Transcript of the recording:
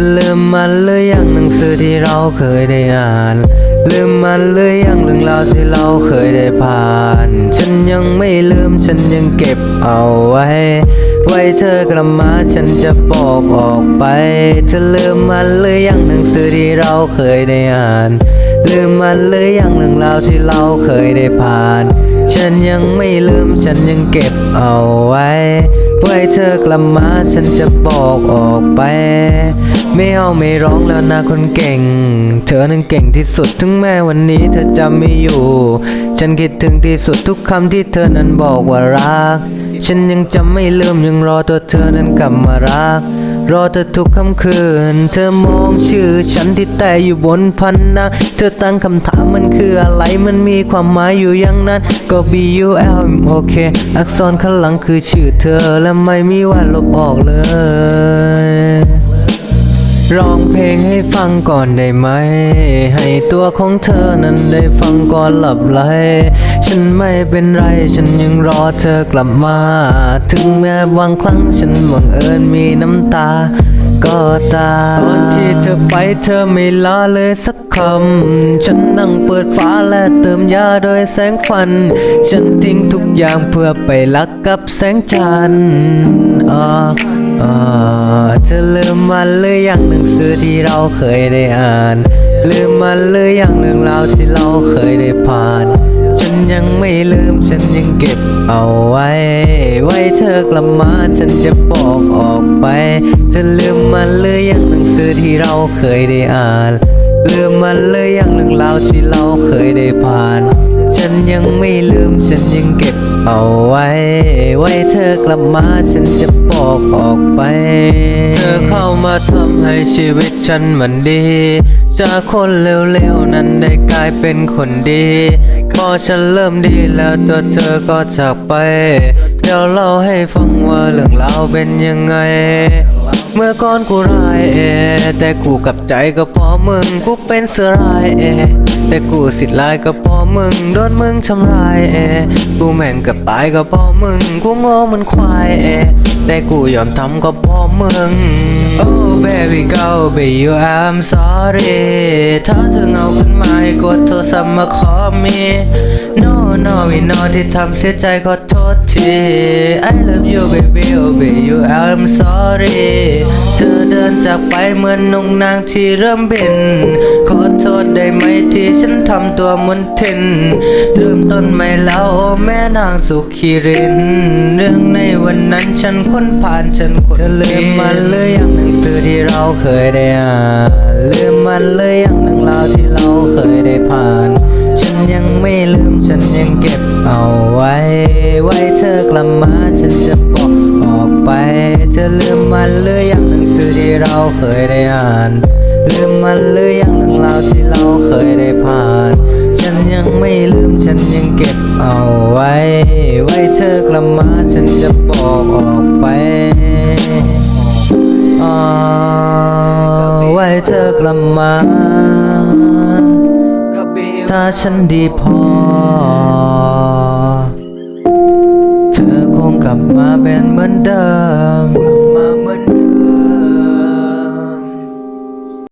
ะลืมมันเลยยังหนังสือที่เราเคยได้อ่าน ลืมมันเลยยังเรื่องราวที่เราเคยได้ผ่าน ฉันยังไม่ลืมฉันยังเก็บเอาไว้ ไว้เธอกลับมาฉันจะบอกออกไปเธอลืมมันเลยยังหนังสือที่เราเคยได้อ่าน ลืมมันเลยยังเรื่องราวที่เราเคยได้ผ่าน ฉันยังไม่ลืมฉันยังเก็บเอาไว้ ไว้เธอกลับมาฉันจะบอกออกไป ไม่เอาไม่ร้องแล้วนะคนเก่ง เธอนั้นเก่งที่สุดถึงแม้วันนี้เธอจะไม่อยู่ ฉันคิดถึงที่สุดทุกคำที่เธอนั้นบอกว่ารัก ฉันยังจำไม่ลืมยังรอตัวเธอนั้นกลับมารัก รอเธอทุกค่ำคืน เธอมองชื่อฉันที่แต่อยู่บนพันนะเธอตั้งคำถามมันคืออะไรมันมีความหมายอยู่อย่างนั้น ก็ B U L M O K อักษรข้างหลังคือชื่อเธอและไม่มีวันลบออกเลย ร้องเพลงให้ฟังก่อนได้ไหม ให้ตัวของเธอนั้นได้ฟังก่อนหลับไหล ฉันไม่เป็นไร ฉันยังรอเธอกลับมา ถึงแม้บางครั้งฉันบังเอิญมีน้ำตา ก็ตาตอนที่เธอไปเธอไม่ลาเลยสักคำ ฉันนั่งเปิดฟ้าและเติมยาโดยแสงฟัน ฉันทิ้งทุกอย่างเพื่อไปรักกับแสงจันทร์ อ่าอ่าเธอลืมมันเลยอย่างหนังสือที่เราเคยได้อ่าน ลืมมันเลยอย่างเรื่องราวที่เราเคยได้ผ่าน ฉันยังไม่ลืมฉันยังเก็บเอาไว้ ไว้เธอกลับมาฉันจะบอกออกไปเธอลืมมันเลยอย่างหนังสือที่เราเคยได้อ่าน ลืมมันเลยอย่างเรื่องราวที่เราเคยได้ผ่าน ฉันยังไม่ลืมฉันยังเก็บเอาไว้ ไว้เธอกลับมาฉันจะบอกออกไป เธอเข้ามาทำให้ชีวิตฉันมันดี จากคนเร็วๆนั้นได้กลายเป็นคนดีพอฉันเริ่มดีแล้วตัวเธอก็จากไป เดี๋ยวเล่าให้ฟังว่าเรื่องราวเป็นยังไงเมื่อก่อนกูร้ายเอแต่กูกลับใจก็พอมึงกูเป็นเสือร้ายเอ แต่กูสิทธิ์ลายก็พอมึง โดนมึงทำร้ายเอ กูแม่งกับตายก็พอมึง กูโง่เหมันควายเอ แต่กูยอมทำก็พอมึง Oh baby go be you I'm sorry ถ้าเธอเหงาขึ้นมาให้กดโทรศัพท์มาขอมี No no we know ที่ทำเสียใจขอโทษที I love you baby oh baby you I'm sorry อเดินจากไปเหมือนนงนางที่เริ่มบินขอโทษได้ไหมที่ฉันทำตัวมือนเทนเริ่มต้นใหม่แล้วโอ้แม่นางสุขีริน เรื่องในวันนั้นฉันค้นผ่านฉันคนเธอลืมมันเลยอย่างหนังสือที่เราเคยได้อ่านลืมมันเลยอย่างหนึ่งราวที่เราเคยได้ผ่าน ฉันยังไม่ลืมฉันยังเก็บเอาไว้ ไว้เธอกลับมาฉันจะบอกออกไป เธอลืมมันเลยอย่าง เราเคยได้อ่านลืมมันเลยอย่างหนึ่งราวที่เราเคยได้ผ่าน ฉันยังไม่ลืมฉันยังเก็บเอาไว้ ไว้เธอกลับมาฉันจะบอกออกไปอ่าไว้เธอกลับมาถ้าฉันดีพอ เธอคงกลับมาเป็นเหมือนเดิม